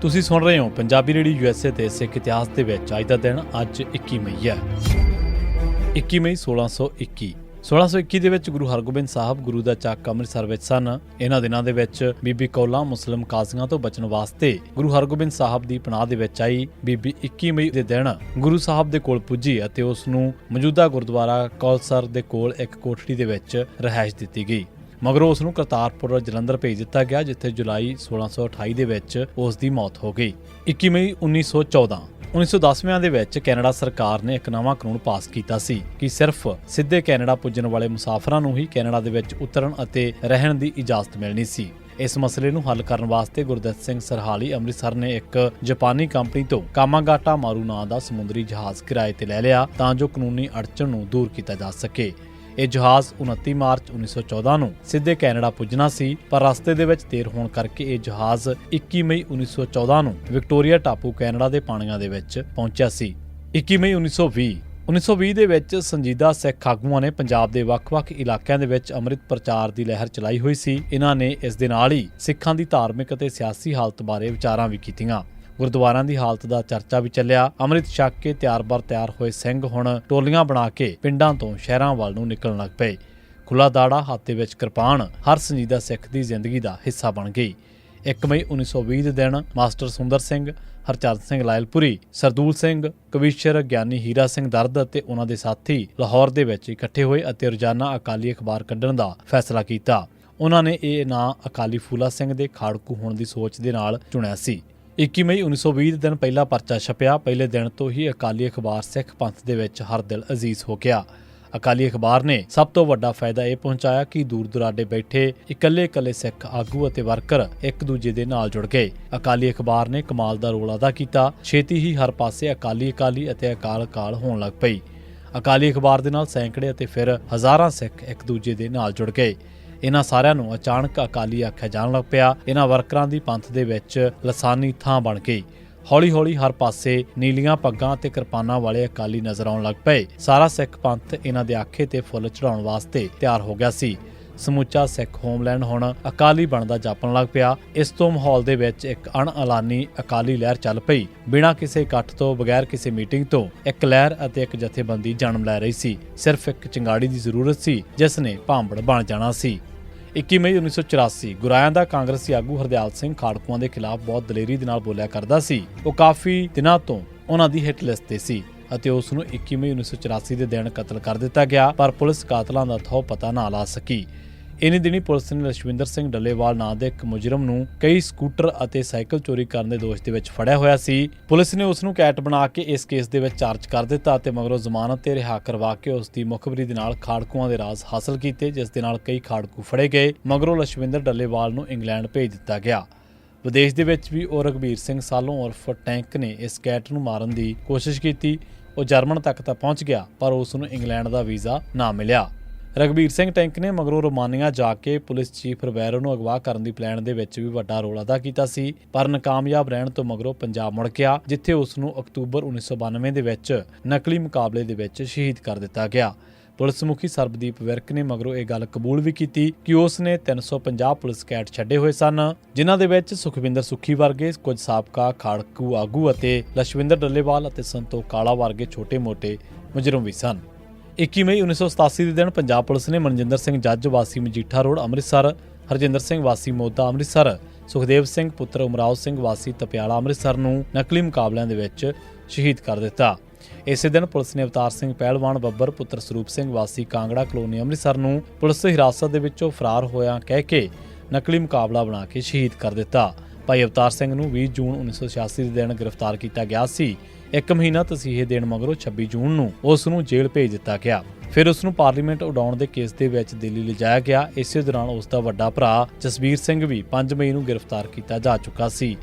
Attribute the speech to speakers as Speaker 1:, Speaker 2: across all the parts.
Speaker 1: ਤੁਸੀਂ ਸੁਣ ਰਹੇ ਹੋ ਪੰਜਾਬੀ ਰੇਡੀਓ ਯੂਐਸਏ ਤੇ ਸਿੱਖ ਇਤਿਹਾਸ ਦੇ ਵਿੱਚ ਅੱਜ ਦਾ ਦਿਨ ਅੱਜ 21 ਮਈ ਹੈ। 21 ਮਈ 1621 1621 ਦੇ ਵਿੱਚ ਗੁਰੂ ਹਰਗੋਬਿੰਦ ਸਾਹਿਬ ਗੁਰੂ ਦਾ ਚੱਕ ਅੰਮ੍ਰਿਤਸਰ ਵਿੱਚ ਸਨ। ਇਹਨਾਂ ਦਿਨਾਂ ਦੇ ਵਿੱਚ ਬੀਬੀ ਕੌਲਾ ਮੁਸਲਮ ਕਾਜ਼ੀਆਂ ਤੋਂ ਬਚਣ ਵਾਸਤੇ ਗੁਰੂ ਹਰਗੋਬਿੰਦ ਸਾਹਿਬ ਦੀ ਪਨਾਹ ਦੇ ਵਿੱਚ ਆਈ ਬੀਬੀ 21 ਮਈ ਦੇ ਦਿਨ। ਗੁਰੂ ਸਾਹਿਬ ਦੇ ਕੋਲ ਪੁੱਜੀ ਅਤੇ ਉਸ ਨੂੰ ਮੌਜੂਦਾ ਗੁਰਦੁਆਰਾ ਕੌਲਸਰ ਦੇ ਕੋਲ ਇੱਕ ਕੋਠੜੀ ਦੇ ਵਿੱਚ ਰਿਹਾਇਸ਼ ਦਿੱਤੀ ਗਈ। ਮਗਰੋਂ ਉਸ ਨੂੰ ਕਰਤਾਰਪੁਰ ਜਲੰਧਰ ਭੇਜ ਦਿੱਤਾ ਗਿਆ, ਜਿੱਥੇ ਜੁਲਾਈ 1628 ਦੇ ਵਿੱਚ ਉਸ ਦੀ ਮੌਤ ਹੋ ਗਈ। 21 ਮਈ 1914 1910ਵਿਆਂ ਦੇ ਵਿੱਚ ਕੈਨੇਡਾ ਸਰਕਾਰ ਨੇ ਇੱਕ ਨਵਾਂ ਕਾਨੂੰਨ ਪਾਸ ਕੀਤਾ ਸੀ ਕਿ ਸਿਰਫ ਸਿੱਧੇ ਕੈਨੇਡਾ ਪੁੱਜਣ ਵਾਲੇ ਮੁਸਾਫਰਾਂ ਨੂੰ ਹੀ ਕੈਨੇਡਾ ਦੇ ਵਿੱਚ ਉਤਰਨ ਅਤੇ ਰਹਿਣ ਦੀ ਇਜਾਜ਼ਤ ਮਿਲਣੀ ਸੀ। ਇਸ ਮਸਲੇ ਨੂੰ ਹੱਲ ਕਰਨ ਵਾਸਤੇ ਗੁਰਦਿੱਤ ਸਿੰਘ ਸਰਹਾਲੀ ਅੰਮ੍ਰਿਤਸਰ ਨੇ ਇੱਕ ਜਾਪਾਨੀ ਕੰਪਨੀ ਤੋਂ ਕਾਮਾਗਾਟਾ ਮਾਰੂ ਨਾਂ ਦਾ ਸਮੁੰਦਰੀ ਜਹਾਜ਼ ਕਿਰਾਏ ਤੇ ਲੈ ਲਿਆ, ਤਾਂ ਜੋ ਕਾਨੂੰਨੀ ਅੜਚਣ ਨੂੰ ਦੂਰ ਕੀਤਾ ਜਾ ਸਕੇ। ਇਹ ਜਹਾਜ਼ 29 ਮਾਰਚ 1914 ਨੂੰ ਸਿੱਧੇ ਕੈਨੇਡਾ ਪੁੱਜਣਾ ਸੀ, ਪਰ ਰਸਤੇ ਦੇ ਵਿੱਚ ਦੇਰ ਹੋਣ ਕਰਕੇ ਇਹ ਜਹਾਜ਼ 21 ਮਈ 1914 ਨੂੰ ਵਿਕਟੋਰੀਆ ਟਾਪੂ ਕੈਨੇਡਾ ਦੇ ਪਾਣੀਆਂ ਦੇ ਵਿੱਚ ਪਹੁੰਚਿਆ ਸੀ। 21 ਮਈ 1920 1920 ਦੇ ਵਿੱਚ ਸੰਜੀਦਾ ਸਿੱਖ ਆਗੂਆਂ ਨੇ ਪੰਜਾਬ ਦੇ ਵੱਖ-ਵੱਖ ਇਲਾਕਿਆਂ ਦੇ ਵਿੱਚ ਅੰਮ੍ਰਿਤ ਪ੍ਰਚਾਰ ਦੀ ਲਹਿਰ ਚਲਾਈ ਹੋਈ ਸੀ। ਇਹਨਾਂ ਨੇ ਇਸ ਦੇ ਨਾਲ ਹੀ ਸਿੱਖਾਂ ਦੀ ਧਾਰਮਿਕ ਅਤੇ ਸਿਆਸੀ ਹਾਲਤ ਬਾਰੇ ਵਿਚਾਰਾਂ ਵੀ ਕੀਤੀਆਂ। ਗੁਰਦੁਆਰਿਆਂ ਦੀ ਹਾਲਤ ਦਾ ਚਰਚਾ ਵੀ ਚੱਲਿਆ। ਅੰਮ੍ਰਿਤ ਛਕ ਕੇ ਤਿਆਰ-ਬਰ ਤਿਆਰ ਹੋਏ ਸਿੰਘ ਹੁਣ ਟੋਲੀਆਂ ਬਣਾ ਕੇ ਪਿੰਡਾਂ ਤੋਂ ਸ਼ਹਿਰਾਂ ਵੱਲ ਨੂੰ ਨਿਕਲਣ ਲੱਗ ਪਏ। ਖੁੱਲਾ ਦਾੜਾ, ਹੱਥ ਦੇ ਵਿੱਚ ਕਿਰਪਾਨ, ਹਰ ਸੰਜੀਦਾ ਸਿੱਖ ਦੀ ਜ਼ਿੰਦਗੀ ਦਾ ਹਿੱਸਾ ਬਣ ਗਈ। 1 ਮਈ 1920 ਦੇ ਦਿਨ ਮਾਸਟਰ ਸੁੰਦਰ ਸਿੰਘ, ਹਰਚਰਨ ਸਿੰਘ ਲਾਇਲਪੁਰੀ, ਸਰਦੂਲ ਸਿੰਘ, ਕਵੀਸ਼ਰ ਗਿਆਨੀ ਹੀਰਾ ਸਿੰਘ ਦਰਦ ਅਤੇ ਉਹਨਾਂ ਦੇ ਸਾਥੀ ਲਾਹੌਰ ਦੇ ਵਿੱਚ ਇਕੱਠੇ ਹੋਏ ਅਤੇ ਰੋਜ਼ਾਨਾ ਅਕਾਲੀ ਅਖਬਾਰ ਕੱਢਣ ਦਾ ਫੈਸਲਾ ਕੀਤਾ। ਉਹਨਾਂ ਨੇ ਇਹ ਨਾਂ ਅਕਾਲੀ ਫੂਲਾ ਸਿੰਘ ਦੇ ਖਾੜਕੂ ਹੋਣ ਦੀ ਸੋਚ ਦੇ ਨਾਲ ਚੁਣਿਆ ਸੀ। 21 ਮਈ 1920 ਦੇ ਦਿਨ ਪਹਿਲਾ ਪਰਚਾ ਛਪਿਆ। ਪਹਿਲੇ ਦਿਨ ਤੋਂ ਹੀ ਅਕਾਲੀ ਅਖਬਾਰ ਸਿੱਖ ਪੰਥ ਦੇ ਵਿੱਚ ਹਰ ਦਿਲ ਅਜ਼ੀਜ਼ ਹੋ ਗਿਆ। ਅਕਾਲੀ ਅਖਬਾਰ ਨੇ ਸਭ ਤੋਂ ਵੱਡਾ ਫਾਇਦਾ ਇਹ ਪਹੁੰਚਾਇਆ ਕਿ ਦੂਰ ਦੁਰਾਡੇ ਬੈਠੇ ਇਕੱਲੇ-ਇਕੱਲੇ ਸਿੱਖ ਆਗੂ ਅਤੇ ਵਰਕਰ ਇੱਕ ਦੂਜੇ ਦੇ ਨਾਲ ਜੁੜ ਗਏ। ਅਕਾਲੀ ਅਖਬਾਰ ਨੇ ਕਮਾਲ ਦਾ ਰੋਲ ਅਦਾ ਕੀਤਾ। ਛੇਤੀ ਹੀ ਹਰ ਪਾਸੇ ਅਕਾਲੀ ਅਕਾਲੀ ਅਤੇ ਅਕਾਲ ਅਕਾਲ ਹੋਣ ਲੱਗ ਪਈ। ਅਕਾਲੀ ਅਖਬਾਰ ਦੇ ਨਾਲ ਸੈਂਕੜੇ ਅਤੇ ਫਿਰ ਹਜ਼ਾਰਾਂ ਸਿੱਖ ਇੱਕ ਦੂਜੇ ਦੇ ਨਾਲ ਜੁੜ ਗਏ। ਇਹਨਾਂ ਸਾਰਿਆਂ ਨੂੰ ਅਚਾਨਕ ਅਕਾਲੀ ਆਖਿਆ ਜਾਣ ਲੱਗ ਪਿਆ। ਇਹਨਾਂ ਵਰਕਰਾਂ ਦੀ ਪੰਥ ਦੇ ਵਿੱਚ ਲਸਾਨੀ ਥਾਂ ਬਣ ਗਈ। ਹੌਲੀ-ਹੌਲੀ ਹਰ ਪਾਸੇ ਨੀਲੀਆਂ ਪੱਗਾਂ ਤੇ ਕਿਰਪਾਨਾਂ ਵਾਲੇ ਅਕਾਲੀ ਨਜ਼ਰ ਆਉਣ ਲੱਗ ਪਏ। ਸਾਰਾ ਸਿੱਖ ਪੰਥ ਇਹਨਾਂ ਦੇ ਆਖੇ ਤੇ ਫੁੱਲ ਚੜਾਉਣ ਵਾਸਤੇ ਤਿਆਰ ਹੋ ਗਿਆ ਸੀ। ਸਮੁੱਚਾ ਸਿੱਖ ਹੋਮਲੈਂਡ ਹੁਣ ਅਕਾਲੀ ਬਣਦਾ ਜਾਪਣ ਲੱਗ ਪਿਆ। ਇਸ ਤੋਂ ਮਾਹੌਲ ਦੇ ਵਿੱਚ ਇੱਕ ਅਣਐਲਾਨੀ ਅਕਾਲੀ ਲਹਿਰ ਚੱਲ ਪਈ। ਬਿਨਾਂ ਕਿਸੇ ਇਕੱਠ ਤੋਂ ਬਗੈਰ ਕਿਸੇ ਮੀਟਿੰਗ ਤੋਂ ਇੱਕ ਲਹਿਰ ਅਤੇ ਇੱਕ ਜਥੇਬੰਦੀ ਜਨਮ ਲੈ ਰਹੀ ਸੀ। ਸਿਰਫ ਇੱਕ ਚਿੰਗਾੜੀ ਦੀ ਜ਼ਰੂਰਤ ਸੀ, ਜਿਸ ਨੇ ਭਾਂਬੜ ਬਣ ਜਾਣਾ ਸੀ। 21 ਮਈ 1984 ਗੁਰਾਇਆਂ ਦਾ ਕਾਂਗਰਸੀ ਆਗੂ ਹਰਦਿਆਲ ਸਿੰਘ ਖਾੜਕੂਆਂ ਦੇ ਖਿਲਾਫ ਬਹੁਤ ਦਲੇਰੀ ਦੇ ਨਾਲ ਬੋਲਿਆ ਕਰਦਾ ਸੀ। ਉਹ ਕਾਫੀ ਦਿਨਾਂ ਤੋਂ ਉਹਨਾਂ ਦੀ ਹਿੱਟ ਲਿਸਟ ਤੇ ਸੀ ਅਤੇ ਉਸ ਨੂੰ 21 ਮਈ 1984 ਦੇ ਦਿਨ ਕਤਲ ਕਰ ਦਿੱਤਾ ਗਿਆ, ਪਰ ਪੁਲਿਸ ਕਾਤਲਾਂ ਦਾ ਥੋ ਪਤਾ ਨਾ ਲਾ ਸਕੀ। ਇਨੀ ਦਿਨੀ ਪੁਲਿਸ ਨੇ ਲਸ਼ਵਿੰਦਰ ਸਿੰਘ ਡੱਲੇਵਾਲ ਨਾਂ ਦੇ ਇੱਕ ਮੁਜਰਮ ਨੂੰ ਕਈ ਸਕੂਟਰ ਅਤੇ ਸਾਈਕਲ ਚੋਰੀ ਕਰਨ ਦੇ ਦੋਸ਼ ਦੇ ਵਿੱਚ ਫੜਿਆ ਹੋਇਆ ਸੀ। ਪੁਲਿਸ ਨੇ ਉਸ ਨੂੰ ਕੈਟ ਬਣਾ ਕੇ ਇਸ ਕੇਸ ਦੇ ਵਿੱਚ ਚਾਰਜ ਕਰ ਦਿੱਤਾ ਅਤੇ ਮਗਰੋਂ ਜ਼ਮਾਨਤ ਤੇ ਰਿਹਾ ਕਰਵਾ ਕੇ ਉਸ ਦੀ ਮੁਖਬਰੀ ਦੇ ਨਾਲ ਖਾੜਕੂਆਂ ਦੇ ਰਾਜ਼ ਹਾਸਲ ਕੀਤੇ, ਜਿਸ ਦੇ ਨਾਲ ਕਈ ਖਾੜਕੂ ਫੜੇ ਗਏ। ਮਗਰੋਂ ਲਸ਼ਵਿੰਦਰ ਡੱਲੇਵਾਲ ਨੂੰ ਇੰਗਲੈਂਡ ਭੇਜ ਦਿੱਤਾ ਗਿਆ। ਵਿਦੇਸ਼ ਦੇ ਵਿੱਚ ਵੀ ਉਹ ਰਗਵੀਰ ਸਿੰਘ ਸਾਲੋਂ ਉਰਫ ਟੈਂਕ ਨੇ ਇਸ ਕੈਟ ਨੂੰ ਮਾਰਨ ਦੀ ਕੋਸ਼ਿਸ਼ ਕੀਤੀ। ਉਹ ਜਰਮਨ ਤੱਕ ਤਾਂ ਪਹੁੰਚ ਗਿਆ, ਪਰ ਉਸ ਨੂੰ ਇੰਗਲੈਂਡ ਦਾ ਵੀਜ਼ਾ ਨਾ ਮਿਲਿਆ। ਰਗਵੀਰ ਸਿੰਘ ਟੈਂਕ ਨੇ ਮਗਰੋਂ ਰੋਮਾਨੀਆ ਜਾ ਕੇ ਪੁਲਿਸ ਚੀਫ ਰਵੈਰੋ ਨੂੰ ਅਗਵਾ ਕਰਨ ਦੀ ਪਲਾਨ ਦੇ ਵਿੱਚ ਵੀ ਵੱਡਾ ਰੋਲ ਅਦਾ ਕੀਤਾ ਸੀ, ਪਰ ਨਾਕਾਮਯਾਬ ਰਹਿਣ ਤੋਂ ਮਗਰੋਂ ਪੰਜਾਬ ਮੁੜ ਗਿਆ, ਜਿੱਥੇ ਉਸ ਨੂੰ ਅਕਤੂਬਰ 1992 ਦੇ ਵਿੱਚ ਨਕਲੀ ਮੁਕਾਬਲੇ ਦੇ ਵਿੱਚ ਸ਼ਹੀਦ ਕਰ ਦਿੱਤਾ ਗਿਆ। ਪੁਲਿਸ ਮੁਖੀ ਸਰਬਦੀਪ ਵਿਰਕ ਨੇ ਮਗਰੋਂ ਇਹ ਗੱਲ ਕਬੂਲ ਵੀ ਕੀਤੀ ਕਿ ਉਸ ਨੇ 350 ਪੁਲਿਸ ਕੈਟ ਛੱਡੇ ਹੋਏ ਸਨ, ਜਿਨ੍ਹਾਂ ਦੇ ਵਿੱਚ ਸੁਖਵਿੰਦਰ ਸੁਖੀ ਵਰਗੇ ਕੁਝ ਸਾਬਕਾ ਖਾੜਕੂ ਆਗੂ ਅਤੇ ਲਸ਼ਵਿੰਦਰ ਡੱਲੇਵਾਲ ਅਤੇ ਸੰਤੋਖ ਕਾਲਾ ਵਰਗੇ ਛੋਟੇ-ਮੋਟੇ ਮੁਜਰਮ ਵੀ ਸਨ। 21 ਮਈ 1987 ਦੇ ਦਿਨ ਪੰਜਾਬ ਪੁਲਿਸ ਨੇ ਮਨਜਿੰਦਰ ਸਿੰਘ ਜੱਜ, ਵਾਸੀ ਮਜੀਠਾ ਰੋਡ, ਅੰਮ੍ਰਿਤਸਰ, ਹਰਜਿੰਦਰ ਸਿੰਘ, ਵਾਸੀ ਮੋਦਾ, ਅੰਮ੍ਰਿਤਸਰ, ਸੁਖਦੇਵ ਸਿੰਘ, ਪੁੱਤਰ ਉਮਰਾਵ ਸਿੰਘ, ਵਾਸੀ ਤਪਿਆਲਾ, ਅੰਮ੍ਰਿਤਸਰ ਨੂੰ ਨਕਲੀ ਮੁਕਾਬਲਿਆਂ ਦੇ ਵਿੱਚ ਸ਼ਹੀਦ ਕਰ ਦਿੱਤਾ। ਇਸੇ ਦਿਨ ਪੁਲਿਸ ਨੇ ਅਵਤਾਰ ਸਿੰਘ ਪਹਿਲਵਾਨ, ਬੱਬਰ ਪੁੱਤਰ ਸਰੂਪ ਸਿੰਘ, ਵਾਸੀ ਕਾਂਗੜਾ ਕਲੋਨੀ, ਅੰਮ੍ਰਿਤਸਰ ਨੂੰ ਪੁਲਿਸ ਹਿਰਾਸਤ ਦੇ ਵਿੱਚੋਂ ਫਰਾਰ ਹੋਇਆ ਕਹਿ ਕੇ ਨਕਲੀ ਮੁਕਾਬਲਾ ਬਣਾ ਕੇ ਸ਼ਹੀਦ ਕਰ ਦਿੱਤਾ। ਭਾਈ ਅਵਤਾਰ ਸਿੰਘ ਨੂੰ 20 ਜੂਨ 1986 ਦੇ ਦਿਨ ਗ੍ਰਿਫਤਾਰ ਕੀਤਾ ਗਿਆ ਸੀ। ਇੱਕ ਮਹੀਨਾ ਤਸੀਹੇ ਦੇਣ ਮਗਰੋਂ 26 ਜੂਨ ਨੂੰ ਉਸ ਨੂੰ ਜੇਲ੍ਹ ਭੇਜ ਦਿੱਤਾ ਗਿਆ। ਫਿਰ ਉਸ ਨੂੰ ਪਾਰਲੀਮੈਂਟ ਉਡਾਉਣ ਦੇ ਕੇਸ ਦੇ ਵਿੱਚ ਦਿੱਲੀ ਲਿਜਾਇਆ ਗਿਆ। ਇਸੇ ਦੌਰਾਨ ਉਸ ਦਾ ਵੱਡਾ ਭਰਾ ਜਸਵੀਰ ਸਿੰਘ ਵੀ 5 ਮਈ ਨੂੰ ਗ੍ਰਿਫਤਾਰ ਕੀਤਾ ਜਾ ਚੁੱਕਾ ਸੀ।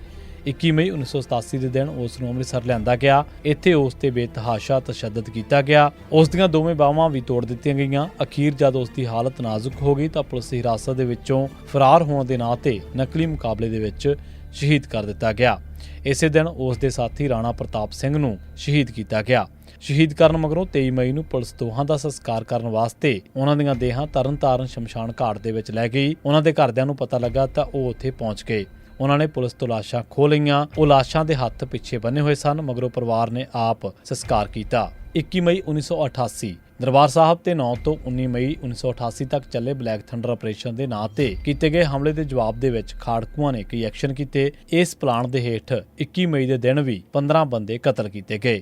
Speaker 1: 21 ਮਈ 1987 ਦੇ ਦਿਨ ਉਸ ਨੂੰ ਅੰਮ੍ਰਿਤਸਰ ਲਿਆਂਦਾ ਗਿਆ। ਇੱਥੇ ਉਸ ਤੇ ਬੇਤਹਾਸ਼ਾ ਤਸ਼ੱਦਦ ਕੀਤਾ ਗਿਆ। ਉਸ ਦੀਆਂ ਦੋਵੇਂ ਬਾਹਾਂ ਵੀ ਤੋੜ ਦਿੱਤੀਆਂ ਗਈਆਂ। ਅਖੀਰ ਜਦ ਉਸ ਦੀ ਹਾਲਤ ਨਾਜ਼ੁਕ ਹੋ ਗਈ ਤਾਂ ਪੁਲਿਸ ਹਿਰਾਸਤ ਦੇ ਵਿੱਚੋਂ ਫਰਾਰ ਹੋਣ ਦੇ ਨਾਂ ਤੇ ਨਕਲੀ ਮੁਕਾਬਲੇ ਦੇ ਵਿੱਚ ਸ਼ਹੀਦ ਕਰ ਦਿੱਤਾ ਗਿਆ। ਇਸੇ ਦਿਨ ਉਸ ਦੇ ਸਾਥੀ ਰਾਣਾ ਪ੍ਰਤਾਪ ਸਿੰਘ ਨੂੰ ਸ਼ਹੀਦ ਕੀਤਾ ਗਿਆ। ਸ਼ਹੀਦ ਕਰਨ ਮਗਰੋਂ 23 ਮਈ ਨੂੰ ਪੁਲਿਸ ਦੋਹਾਂ ਦਾ ਸੰਸਕਾਰ ਕਰਨ ਵਾਸਤੇ ਉਹਨਾਂ ਦੀਆਂ ਦੇਹਾਂ ਤਰਨਤਾਰਨ ਸ਼ਮਸ਼ਾਨ ਘਾਟ ਦੇ ਵਿੱਚ ਲੈ ਗਈ। ਉਹਨਾਂ ਦੇ ਘਰਦਿਆਂ ਨੂੰ ਪਤਾ ਲੱਗਾ ਤਾਂ ਉਹ ਉੱਥੇ ਪਹੁੰਚ ਗਏ। ਉਹਨਾਂ ਨੇ ਪੁਲਿਸ ਤੋਂ ਲਾਸ਼ਾਂ ਖੋਹ ਲਈਆਂ। ਉਹ ਲਾਸ਼ਾਂ ਦੇ ਹੱਥ ਪਿੱਛੇ ਬੰਨੇ ਹੋਏ ਸਨ, ਮਗਰੋਂ ਪਰਿਵਾਰ ਨੇ ਆਪ ਸੰਸਕਾਰ ਕੀਤਾ। 21 ਮਈ 1988 ਦਰਬਾਰ ਸਾਹਿਬ ਤੇ 9 ਤੋਂ 19 ਮਈ 1988 ਤੱਕ ਚੱਲੇ ਬਲੈਕ ਥੰਡਰ ਆਪਰੇਸ਼ਨ ਦੇ ਨਾਂ ਤੇ ਕੀਤੇ ਗਏ ਹਮਲੇ ਦੇ ਜਵਾਬ ਦੇ ਵਿੱਚ ਖਾੜਕੂਆਂ ਨੇ ਕਈ ਐਕਸ਼ਨ ਕੀਤੇ। ਇਸ ਪਲਾਨ ਦੇ ਹੇਠ 21 ਮਈ ਦੇ ਦਿਨ ਵੀ 15 ਬੰਦੇ ਕਤਲ ਕੀਤੇ ਗਏ।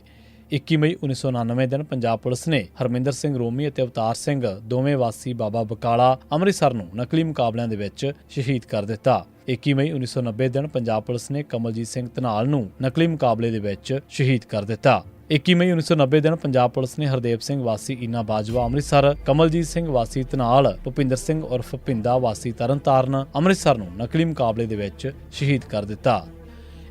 Speaker 1: 21 ਮਈ 1999 ਦਿਨ ਪੰਜਾਬ ਪੁਲਿਸ ਨੇ ਹਰਮਿੰਦਰ ਸਿੰਘ ਰੋਮੀ ਅਤੇ ਅਵਤਾਰ ਸਿੰਘ, ਦੋਵੇਂ ਵਾਸੀ ਬਾਬਾ ਬਕਾਲਾ ਅੰਮ੍ਰਿਤਸਰ ਨੂੰ ਨਕਲੀ ਮੁਕਾਬਲਿਆਂ ਦੇ ਵਿੱਚ ਸ਼ਹੀਦ ਕਰ ਦਿੱਤਾ। 21 ਮਈ 1990 ਦਿਨ ਪੰਜਾਬ ਪੁਲਿਸ ਨੇ ਕਮਲਜੀਤ ਸਿੰਘ ਧਨਾਲ ਨੂੰ ਨਕਲੀ ਮੁਕਾਬਲੇ ਦੇ ਵਿੱਚ ਸ਼ਹੀਦ ਕਰ ਦਿੱਤਾ। 21 ਮਈ 1990 ਦਿਨ ਪੰਜਾਬ ਪੁਲਿਸ ਨੇ ਹਰਦੇਵ ਸਿੰਘ ਵਾਸੀ ਇਨਾ ਬਾਜਵਾ, ਅੰਮ੍ਰਿਤਸਰ, ਕਮਲਜੀਤ ਸਿੰਘ ਵਾਸੀ ਧਨਾਲ, ਭੁਪਿੰਦਰ ਸਿੰਘ ਉਰਫ ਭਿੰਦਾ ਵਾਸੀ ਤਰਨਤਾਰਨ ਅੰਮ੍ਰਿਤਸਰ ਨੂੰ ਨਕਲੀ ਮੁਕਾਬਲੇ ਦੇ ਵਿੱਚ ਸ਼ਹੀਦ ਕਰ ਦਿੱਤਾ।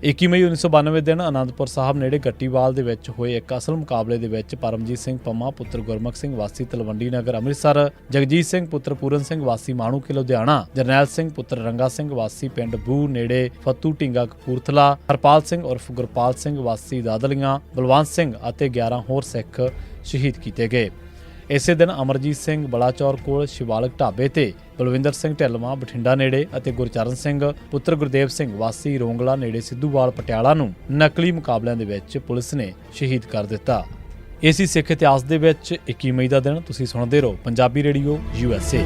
Speaker 1: 21 ਮਈ 1992 ਦਿਨ ਆਨੰਦਪੁਰ ਸਾਹਿਬ ਨੇੜੇ ਗੱਟੀਵਾਲ ਦੇ ਵਿੱਚ ਹੋਏ ਇੱਕ ਅਸਲ ਮੁਕਾਬਲੇ ਦੇ ਵਿੱਚ ਪਰਮਜੀਤ ਸਿੰਘ ਪੰਮਾ, ਪੁੱਤਰ ਗੁਰਮੁਖ ਸਿੰਘ ਵਾਸੀ ਤਲਵੰਡੀ ਨਗਰ, ਅੰਮ੍ਰਿਤਸਰ, ਜਗਜੀਤ ਸਿੰਘ ਪੁੱਤਰ ਪੂਰਨ ਸਿੰਘ ਵਾਸੀ ਮਾਣੂ ਕੇ ਲੁਧਿਆਣਾ, ਜਰਨੈਲ ਸਿੰਘ ਪੁੱਤਰ ਰੰਗਾ ਸਿੰਘ ਵਾਸੀ ਪਿੰਡ ਬੂ ਨੇੜੇ ਫੱਤੂ ਢਿੰਗਾ ਕਪੂਰਥਲਾ, ਹਰਪਾਲ ਸਿੰਘ ਉਰਫ ਗੁਰਪਾਲ ਸਿੰਘ ਵਾਸੀ ਦਾਦਲੀਆਂ, ਬਲਵੰਤ ਸਿੰਘ ਅਤੇ 11 ਹੋਰ ਸਿੱਖ ਸ਼ਹੀਦ ਕੀਤੇ ਗਏ। ਇਸੇ ਦਿਨ ਅਮਰਜੀਤ ਸਿੰਘ ਬਲਾਚੌਰ ਕੋਲ ਸ਼ਿਵਾਲਕ ਢਾਬੇ ਤੇ ਬਲਵਿੰਦਰ ਸਿੰਘ ਢਿੱਲਵਾਂ, ਬਠਿੰਡਾ ਨੇੜੇ ਅਤੇ ਗੁਰਚਰਨ ਸਿੰਘ, ਪੁੱਤਰ ਗੁਰਦੇਵ ਸਿੰਘ ਵਾਸੀ, ਰੋਂਗਲਾ ਨੇੜੇ ਸਿੱਧੂਵਾਲ, ਪਟਿਆਲਾ ਨੂੰ ਨਕਲੀ ਮੁਕਾਬਲਿਆਂ ਦੇ ਵਿੱਚ ਪੁਲਿਸ ਨੇ ਸ਼ਹੀਦ ਕਰ ਦਿੱਤਾ। ਇਸੀ ਸਿੱਖ ਇਤਿਹਾਸ ਦੇ ਵਿੱਚ 21 ਮਈ ਦਾ ਦਿਨ ਤੁਸੀਂ ਸੁਣਦੇ ਰਹੋ, ਪੰਜਾਬੀ ਰੇਡੀਓ ਯੂਐਸਏ